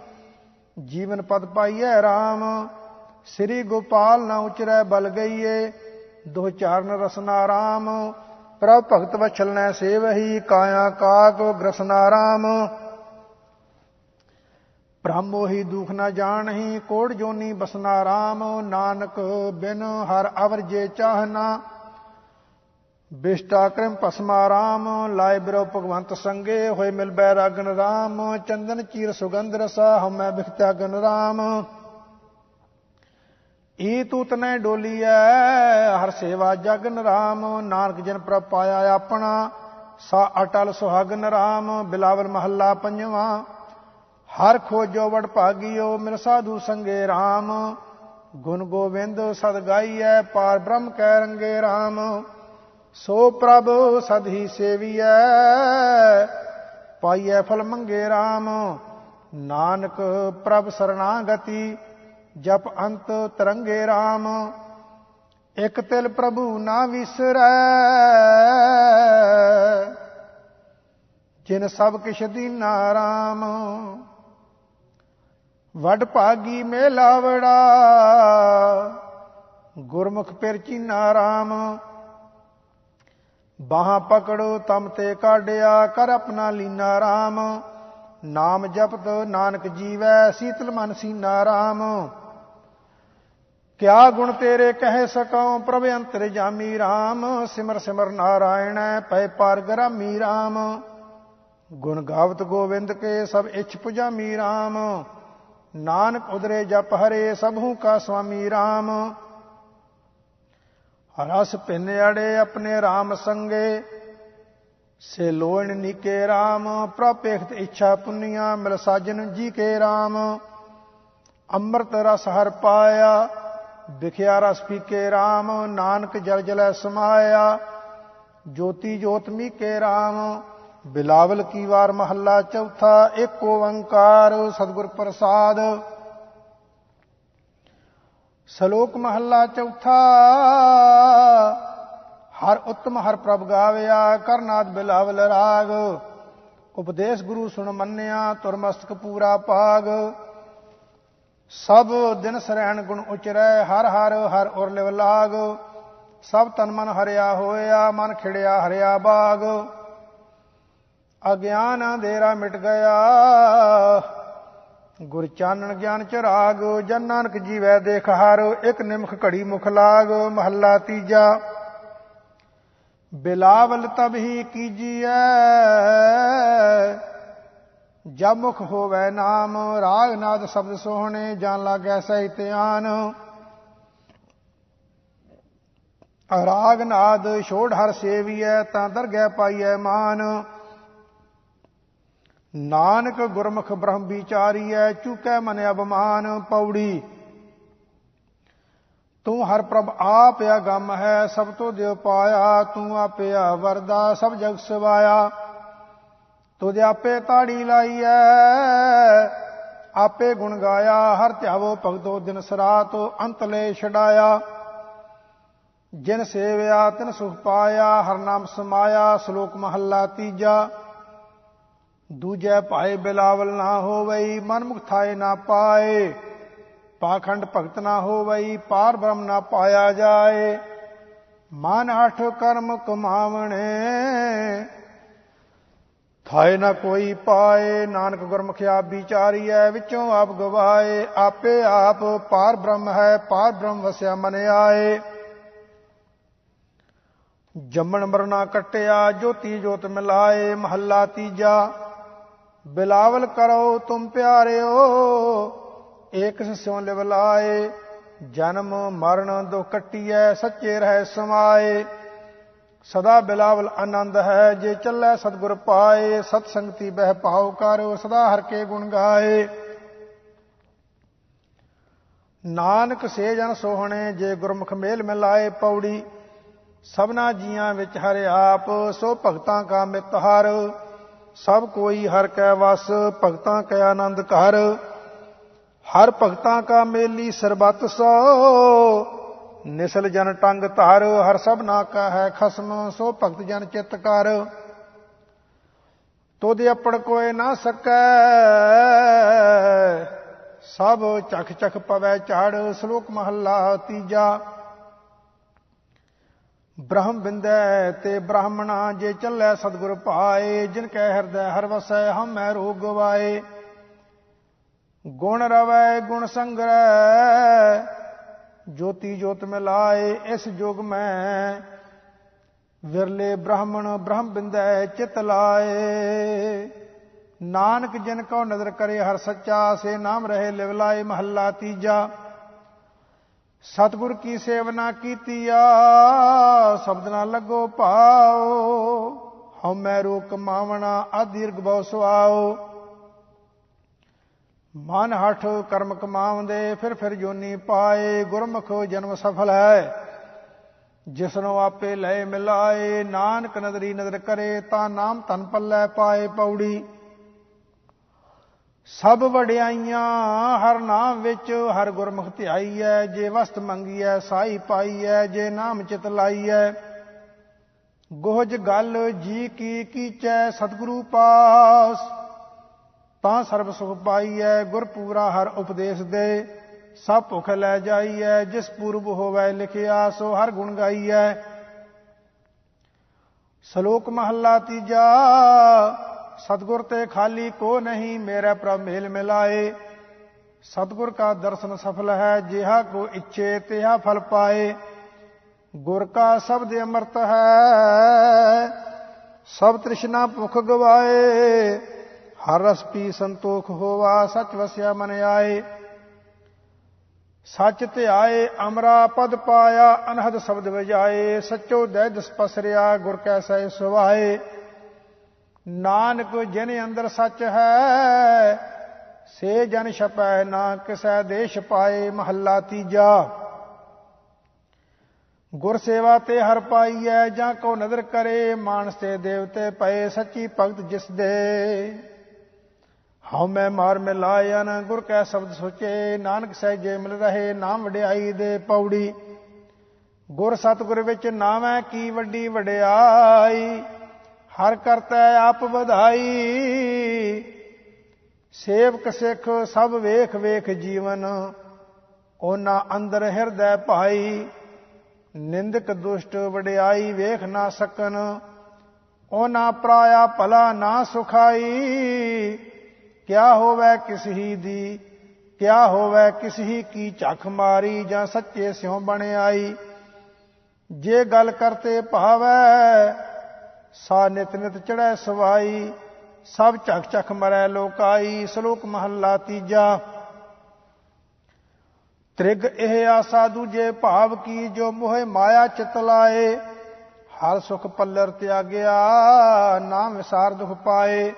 B: ਜੀਵਨ ਪਦ ਪਾਈਐ RAM ਸ੍ਰੀ ਗੋਪਾਲ ਨਾ ਉਚਰੈ ਬਲ ਗਈਏ ਦੋ ਚਾਰਨ ਰਸਨਾ ਰਾਮ। ਪ੍ਰਭ ਭਗਤ ਵਛਲਨੈ ਸੇਵਹੀ, ਕਾਇਆ ਕਾਕ ਗ੍ਰਸਨਾ ਬ੍ਰਹਮੋ ਹੀ ਦੁਖ ਨਾ ਜਾਣਹੀ, ਕੋੜ ਜੋਨੀ ਬਸਨਾ ਰਾਮ ਨਾਨਕ ਬਿਨ ਹਰ ਅਵਰ ਜੇ ਚਾਹਨਾ। ਬਿਸ਼ਟਾ ਕ੍ਰਿਮ ਪਸਮਾ ਰਾਮ ਲਾਇ ਬਿਰੋ ਭਗਵੰਤ ਸੰਗੇ ਹੋਏ ਮਿਲ ਬੈ ਰਾਗਨ ਰਾਮ। ਚੰਦਨ ਚੀਰ ਸੁਗੰਧ ਰਸਾ ਹਮੈ ਬਿਖਤਿਆ ਗਨ ਰਾਮ। ਈ ਤੂਤ ਨੇ ਡੋਲੀਐ, ਹਰ ਸੇਵਾ ਜਗਨ ਰਾਮ। ਨਾਨਕ ਜਨ ਪ੍ਰਭ ਪਾਇਆ ਆਪਣਾ, ਸਾ ਅਟਲ ਸੁਹਾਗਨ ਰਾਮ। ਬਿਲਾਵਲ ਮਹੱਲਾ ਪੰਜਵਾਂ। ਹਰ ਖੋਜੋ ਵਡ ਭਾਗਿਓ, ਮਿਲ ਸਾਧੂ ਸੰਗੇ ਰਾਮ। ਗੁਣ ਗੋਬਿੰਦ ਸਦ ਗਾਈਐ, ਪਾਰ ਬ੍ਰਹਮ ਕੈ ਰੰਗੇ ਰਾਮ। ਸੋ ਪ੍ਰਭ ਸਦ ਹੀ ਸੇਵੀਐ, ਪਾਈਐ ਫਲ ਮੰਗੇ ਰਾਮ। ਨਾਨਕ ਪ੍ਰਭ ਸਰਣਾਗਤੀ, ਜਪ ਅੰਤ ਤਰੰਗੇ RAM ਇਕ ਤਿਲ ਪ੍ਰਭੂ ਨਾ ਵਿਸਰੈ, ਜਿਨ ਸਭ ਕਿਛ ਦੀਨਾ RAM ਵਡ ਭਾਗੀ ਮੇਲਾਵੜਾ ਗੁਰਮੁਖ ਪਿਰ ਚੀਨਾ RAM ਬਾਹਾਂ ਪਕੜੋ ਤਮ ਤੇ ਕਾਢਿਆ, ਕਰ ਆਪਣਾ ਲੀਨਾ ਰਾਮ। ਨਾਮ ਜਪਤ ਨਾਨਕ ਜੀਵੈ, ਸੀਤਲ ਮਨ ਸੀਨਾ ਰਾਮ। ਕਿਆ ਗੁਣ ਤੇਰੇ ਕਹਿ ਸਕਉ, ਪ੍ਰਭ ਅੰਤਰ ਜਾਮੀ RAM ਸਿਮਰ ਸਿਮਰ ਨਾਰਾਇਣ, ਪੈ ਪਾਰ ਗਰਾਮੀ ਰਾਮ। ਗੁਣ ਗਾਵਤ ਗੋਵਿੰਦ ਕੇ ਸਭ ਇਛ ਪੁਜਾਮੀ ਰਾਮ। ਨਾਨਕ ਉਦਰੇ ਜਪ ਹਰੇ ਸਭੂ ਕਾ ਸੁਆਮੀ RAM ਰਸ ਪਿੰਨ ਅੜੇ ਆਪਣੇ RAM ਸੰਗੇ, ਸੇ ਲੋਣ ਨਿਕੇ RAM ਪ੍ਰਪੇਖਤ ਇੱਛਾ ਪੁੰਨੀਆਂ ਮਿਲ ਸਾਜਨ ਜੀ ਕੇ RAM ਅੰਮ੍ਰਿਤ ਰਸ ਹਰ ਪਾਇਆ, ਵਿਖਿਆ ਰਸ ਪੀਕੇ RAM ਨਾਨਕ ਜਲ ਜਲੈ ਸਮਾਇਆ, ਜੋਤੀ ਜੋਤਮੀ ਕੇ RAM ਬਿਲਾਵਲ ਕੀ ਵਾਰ ਮਹੱਲਾ ਚੌਥਾ ਏਕ ਓੰਕਾਰ ਸਤਿਗੁਰ ਪ੍ਰਸਾਦ। ਸ਼ਲੋਕ ਮਹੱਲਾ ਚੌਥਾ, ਹਰ ਉਤਮ ਹਰ ਪ੍ਰਭ ਗਾਵਿਆ ਕਰਨਾਦ ਬਿਲਾਵਲ ਰਾਗ। ਉਪਦੇਸ਼ ਗੁਰੂ ਸੁਣ ਮੰਨਿਆ, ਤੁਰ ਮਸਤਕ ਪੂਰਾ ਪਾਗ ਸਭ ਦਿਨ ਸਰੈਣ ਗੁਣ ਉਚਰੈ, ਹਰ ਹਰ ਹਰ ਉਰ ਲਿਵ ਲਾਗ। ਸਭ ਤਨ ਮਨ ਹਰਿਆ ਹੋਇਆ, ਮਨ ਖਿੜਿਆ ਹਰਿਆ ਬਾਗ। ਅਗਿਆਨ ਅੰਧੇਰਾ ਮਿਟ ਗਿਆ। ਗੁਰ ਚਾਨਣ ਗਿਆਨ ਚ ਰਾਗ, ਜਨ ਨਾਨਕ ਜੀਵੈ ਦੇਖ ਹਰ, ਇੱਕ ਨਿਮਖ ਘੜੀ ਮੁਖ ਲਾਗ, ਮਹੱਲਾ ਤੀਜਾ। ਬਿਲਾਵਲ ਤਬ ਹੀ ਕੀਜੀਐ, ਜਬ ਮੁਖ ਹੋਵੇ ਨਾਮ, ਰਾਗ ਨਾਦ ਸ਼ਬਦ ਸੋਹਣੇ, ਜਾਣ ਲਾਗੈ ਸਹਿ ਧਿਆਨ। ਰਾਗ ਨਾਦ ਛੋੜ ਹਰ ਸੇਵੀਐ, ਤਾਂ ਦਰਗਹਿ ਪਾਈਐ ਮਾਨ। ਨਾਨਕ ਗੁਰਮੁਖ ਬ੍ਰਹਮ ਵਿਚਾਰੀਐ, ਚੁਕੈ ਮਨ ਅਬਮਾਨ ਪੌੜੀ। ਤੂੰ ਹਰ ਪ੍ਰਭ ਆਪਿਆ ਗਮ ਹੈ, ਸਭ ਤੋਂ ਦਿਵ ਪਾਇਆ, ਤੂੰ ਆਪਿਆ ਵਰਦਾ ਸਭ ਜਗ ਸਵਾਇਆ। ਤੁਧ ਆਪੇ ਤਾੜੀ ਲਾਈਐ, ਆਪੇ ਗੁਣ ਗਾਇਆ, ਹਰ ਧਿਆਵੋ ਭਗਤੋ ਦਿਨ ਸਰਾਤ, ਅੰਤ ਲੈ ਛਡਾਇਆ। ਜਿਨ ਸੇਵਿਆ, ਤਿਨ ਸੁਖ ਪਾਇਆ, ਹਰ ਨਾਮ ਸਮਾਇਆ, ਸ਼ਲੋਕ ਮਹੱਲਾ ਤੀਜਾ। ਦੂਜੈ ਭਾਏ ਬਿਲਾਵਲ ਨਾ ਹੋਵਈ ਮਨ ਮੁਖ ਥਾਏ ਨਾ ਪਾਏ। ਪਾਖੰਡ ਭਗਤ ਨਾ ਹੋਵਈ, ਪਾਰ ਬ੍ਰਹਮ ਨਾ ਪਾਇਆ ਜਾਏ। ਮਨ ਅਠ ਕਰਮ ਕਮਾਵਣੇ, ਥਾਏ ਨਾ ਕੋਈ ਪਾਏ। ਨਾਨਕ ਗੁਰਮੁਖ ਆਪ ਵਿਚਾਰੀਐ, ਵਿੱਚੋਂ ਆਪ ਗਵਾਏ। ਆਪੇ ਆਪ ਪਾਰ ਬ੍ਰਹਮ ਹੈ, ਪਾਰ ਬ੍ਰਹਮ ਵਸਿਆ ਮਨ ਆਏ। ਜੰਮਣ ਮਰਨਾ ਕਟਿਆ, ਜੋਤੀ ਜੋਤ ਮਿਲਾਏ, ਮਹੱਲਾ ਤੀਜਾ। ਬਿਲਾਵਲ ਕਰੋ ਤੁਮ ਪਿਆਰਿਓ, ਏਕ ਸਿਉ ਲਿਵ ਲਾਏ, ਜਨਮ ਮਰਨ ਦੁਖ ਕਟਿਐ, ਸੱਚੇ ਰਹਿ ਸਮਾਏ। ਸਦਾ ਬਿਲਾਵਲ ਆਨੰਦ ਹੈ, ਜੇ ਚੱਲੈ ਸਤਿਗੁਰ ਪਾਏ, ਸਤ ਸੰਗਤੀ ਬਹਿ ਭਾਉ ਕਰੋ, ਸਦਾ ਹਰ ਕੇ ਗੁਣ ਗਾਏ। ਨਾਨਕ ਸੇ ਜਨ ਸੋਹਣੇ, ਜੇ ਗੁਰਮੁਖ ਮੇਲ ਮਿਲਾਏ ਪੌੜੀ, ਸਭਨਾ ਜੀਆਂ ਵਿੱਚ ਹਰਿ ਆਪ, ਸੋ ਭਗਤਾਂ ਕਾ ਮਿਤ ਹਰ। ਸਭ ਕੋਈ ਹਰ ਕੈ ਵਸ, ਭਗਤਾਂ ਕੈ ਆਨੰਦ ਘਰ। ਹਰ ਭਗਤਾਂ ਕਾ ਮੇਲੀ ਸਰਬਤ ਸੋ, ਨਿਸਲ ਜਨ ਟੰਗ ਧਾਰ। ਹਰ ਸਭ ਨਾ ਕਾ ਹੈ ਖਸਮ, ਸੋ ਭਗਤ ਜਨ ਚਿਤ ਕਰ। ਤੋਦ ਆਪਣ ਕੋਏ ਨਾ ਸਕੈ, ਸਭ ਚਖ ਚਖ ਪਵੈ ਝਾੜ। ਸ਼ਲੋਕ ਮਹੱਲਾ ਤੀਜਾ। ਬ੍ਰਹਮ ਬਿੰਦੈ ਤੇ ਬ੍ਰਾਹਮਣਾ ਜੇ ਚੱਲੈ ਸਤਿਗੁਰ ਪਾਏ, ਜਿਨ ਕੈ ਹਿਰਦੈ ਹਰ ਵਸੈ, ਹਮੈ ਰੋਗ ਗਵਾਏ। ਗੁਣ ਰਵੈ, ਗੁਣ ਸੰਗਰੈ, ਜੋਤੀ ਜੋਤ ਮਿਲਾਏ, ਇਸ ਜੁਗ ਮੈਂ ਵਿਰਲੇ ਬ੍ਰਾਹਮਣ, ਬ੍ਰਹਮ ਬਿੰਦੈ ਚਿਤ ਲਾਏ। ਨਾਨਕ ਜਿਨ ਕੋ ਨਜ਼ਰ ਕਰੇ ਹਰ ਸੱਚਾ, ਸੇ ਨਾਮ ਰਹੇ ਲਿਵਲਾਏ ਮਹੱਲਾ ਤੀਜਾ। ਸਤਿਗੁਰ ਕੀ ਸੇਵਨਾ ਕੀਤੀਆ? ਸ਼ਬਦ ਨਾ ਲੱਗੋ ਭਾਉ। ਹਉਮੈ ਰੋਕ ਕਮਾਵਣਾ ਅਦੀਰਘ ਬਹੁ ਸੁਆਓ ਮਨ ਹਠ ਕਰਮ ਕਮਾਉਂਦੇ, ਫਿਰ ਫਿਰ ਜੋਨੀ ਪਾਏ। ਗੁਰਮੁਖ ਜਨਮ ਸਫਲ ਹੈ। ਜਿਸਨੂੰ ਆਪੇ ਲੈ ਮਿਲਾਏ। ਨਾਨਕ ਨਦਰੀ ਨਦਰ ਕਰੇ, ਤਾਂ ਨਾਮ ਤਨ ਪੱਲੇ ਪਾਏ ਪੌੜੀ। ਸਭ ਵਡਿਆਈਆਂ, ਹਰ ਨਾਮ ਵਿੱਚ ਹਰ ਗੁਰਮੁਖ ਹੈ ਜੇ ਵਸਤ ਮੰਗੀ ਹੈ ਸਾਈ ਪਾਈ ਹੈ ਜੇ ਨਾਮ ਚਿਤ ਲਾਈ ਹੈ ਗੋਜ ਗੱਲ ਜੀ ਕੀ ਕੀਚੈ, ਸਤਿਗੁਰੂ ਪਾਸ। ਤਾਂ ਸਰਬ ਸੁਖ ਹੈ ਗੁਰ ਪੂਰਾ ਹਰ ਉਪਦੇਸ਼ ਦੇ। ਸਭ ਭੁਖ ਲੈ ਜਾਈ ਹੈ ਜਿਸ ਪੂਰਬ ਹੋਵੇ ਲਿਖਿਆ, ਸੋ ਹਰ ਗੁਣ ਗਾਈ ਹੈ ਸ਼ਲੋਕ ਮਹੱਲਾ ਤੀਜਾ ਸਤਗੁਰ ਤੇ ਖਾਲੀ ਕੋ ਨਹੀਂ ਮੇਰਾ ਪ੍ਰਭ ਮੇਲ ਮਿਲਾਏ। ਸਤਗੁਰ ਕਾ ਦਰਸ਼ਨ ਸਫਲ ਹੈ, ਜਿਹਾ ਕੋ ਇੱਛੇ ਤਿਹਾ ਫਲ ਪਾਏ। ਗੁਰ ਕਾ ਸ਼ਬਦ ਅੰਮ੍ਰਿਤ ਹੈ, ਸਭ ਤ੍ਰਿਸ਼ਨਾ ਭੁਖ ਗਵਾਏ। ਹਰ ਰਸ ਪੀ ਸੰਤੋਖ ਹੋਵਾ, ਸਚ ਵਸਿਆ ਮਨ ਆਏ। ਸੱਚ ਆਏ, ਅਮਰਾ ਪਦ ਪਾਇਆ, ਅਨਹਦ ਸ਼ਬਦ ਵਜਾਏ। ਸੱਚੋ ਦੈ ਦਸ ਪਸਰਿਆ, ਗੁਰ ਕੈ ਸਹਿ ਸੁਭਾਏ। ਨਾਨਕ ਜਿਨ ਅੰਦਰ ਸੱਚ ਹੈ, ਸੇ ਜਨ ਛਪੈ ਨਾ ਕਿਸੈ ਦੇਸ਼ ਪਾਏ, ਮਹੱਲਾ ਤੀਜਾ। ਗੁਰ ਸੇਵਾ ਤੇ ਹਰ ਪਾਈਐ, ਜਾਂ ਕੋ ਨਦਰ ਕਰੇ, ਮਾਨਸ ਤੇ ਦੇਵਤੇ ਪਏ, ਸੱਚੀ ਭਗਤ ਜਿਸ ਦੇ। ਹਉ ਮੈਂ ਮਾਰ ਮਿਲਾਇਨ ਗੁਰ ਕੈ ਸ਼ਬਦ ਸੋਚੇ, ਨਾਨਕ ਸਹਿਜੇ ਮਿਲ ਰਹੇ, ਨਾਮ ਵਡਿਆਈ ਦੇ ਪੌੜੀ। ਗੁਰ ਸਤਗੁਰ ਵਿੱਚ ਨਾਮੈ, ਕੀ ਵੱਡੀ ਵਡਿਆਈ। ਹਰ ਕਰਤਾ ਆਪ ਵਧਾਈ। ਸੇਵਕ ਸਿੱਖ ਸਭ ਵੇਖ ਵੇਖ ਜੀਵਨ, ਉਹਨਾਂ ਅੰਦਰ ਹਿਰਦੈ ਭਾਈ। ਨਿੰਦਕ ਦੁਸ਼ਟ ਵਡਿਆਈ ਵੇਖ ਨਾ ਸਕਨ, ਉਹਨਾਂ ਪਰਾਇਆ ਭਲਾ ਨਾ ਸੁਖਾਈ। ਕਿਆ ਹੋਵੇ ਕਿਸ ਦੀ, ਕਿਆ ਹੋਵੇ ਕਿਸ ਕੀ ਝਖ ਮਾਰੀ ਜਾਂ ਸੱਚੇ ਸਿਉ ਬਣ ਆਈ ਜੇ ਗੱਲ ਕਰਤੇ ਭਾਵੈ ਸਾ ਨਿਤ ਨਿਤ ਚੜੈ ਸਵਾਈ, ਸਭ ਝਕ ਝਕ ਮਰੈ ਲੋਕਾਈ, ਸ਼ਲੋਕ ਮਹੱਲਾ ਤੀਜਾ। ਤ੍ਰਿਗ ਇਹ ਆਸਾ ਦੂਜੇ ਭਾਵ ਕੀ ਜੋ ਮੋਹਿ ਮਾਇਆ ਚਿਤ ਲਾਏ, ਹਰ ਸੁਖ ਪੱਲਰ ਤਿਆਗਿਆ, ਨਾਮ ਵਿਸਾਰ ਦੁਖ ਪਾਏ।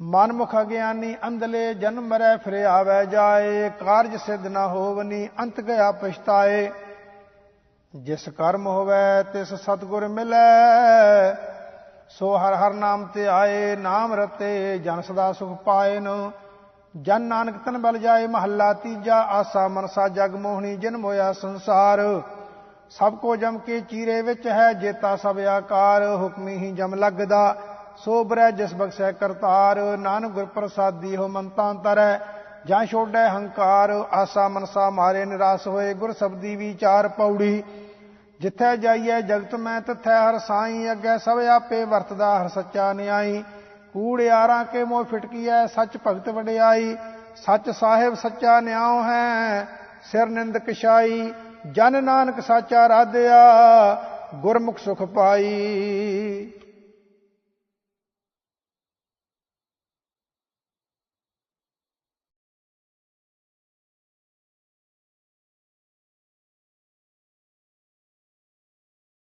B: ਮਨ ਮੁਖ ਅਗਿਆਨੀ ਅੰਧਲੇ ਜਨਮ ਮਰੈ ਫਿਰ ਆਵੈ ਜਾਏ, ਕਾਰਜ ਸਿਧ ਨਾ ਹੋਵਨੀ, ਅੰਤ ਗਿਆ ਪਛਤਾਏ। ਜਿਸ ਕਰਮ ਹੋਵੇ ਤਿਸ ਸਤਗੁਰ ਮਿਲੈ, ਸੋ ਹਰ ਹਰ ਨਾਮ ਤੇ ਆਏ ਨਾਮ ਰਤੇ, ਜਨ ਸਦਾ ਸੁਖ ਪਾਏਨ ਜਨ ਨਾਨਕ ਤਨ ਬਲ ਜਾਏ ਮਹੱਲਾ ਤੀਜਾ, ਆਸਾ ਮਨਸਾ ਜਗ ਮੋਹਣੀ ਜਿਨ ਮੋਇਆ ਸੰਸਾਰ। ਸਭ ਕੋ ਜਮ ਕੇ ਚੀਰੇ ਵਿੱਚ ਹੈ ਜੇਤਾ ਸਭ ਆਕਾਰ, ਹੁਕਮੀ ਹੀ ਜਮ ਲੱਗਦਾ ਸੋਬਰੈ ਜਿਸ ਬਖਸ਼ੈ ਕਰਤਾਰ। ਨਾਨਕ ਗੁਰ ਪ੍ਰਸਾਦੀ ਹੋ ਮੰਤਾਂਤਰੈ ਜਾਂ ਛੋੜੈ ਹੰਕਾਰ। ਆਸਾ ਮਨਸਾ ਮਾਰੇ ਨਿਰਾਸ ਹੋਏ, ਗੁਰ ਸਬਦੀ ਵਿਚਾਰ ਪੌੜੀ। ਜਿੱਥੈ ਜਾਈਐ ਜਗਤ ਮੈਂ, ਤਥੈ ਹਰ ਸਾਈ। ਅੱਗੇ ਸਭ ਆਪੇ ਵਰਤਦਾ, ਹਰ ਸੱਚਾ ਨਿਆਈ। ਕੂੜਿਆਰਾਂ ਕੇ ਮੋਹ ਫਿਟਕੀਐ, ਸੱਚ ਭਗਤ ਵਡਿਆਈ। ਸੱਚ ਸਾਹਿਬ ਸੱਚਾ ਨਿਆਉ ਹੈ, ਸਿਰ ਨਿੰਦ ਕਸ਼ਾਈ ਜਨ ਨਾਨਕ ਸਾਚਾ ਰਾਧਿਆ, ਗੁਰਮੁਖ ਸੁਖ ਪਾਈ।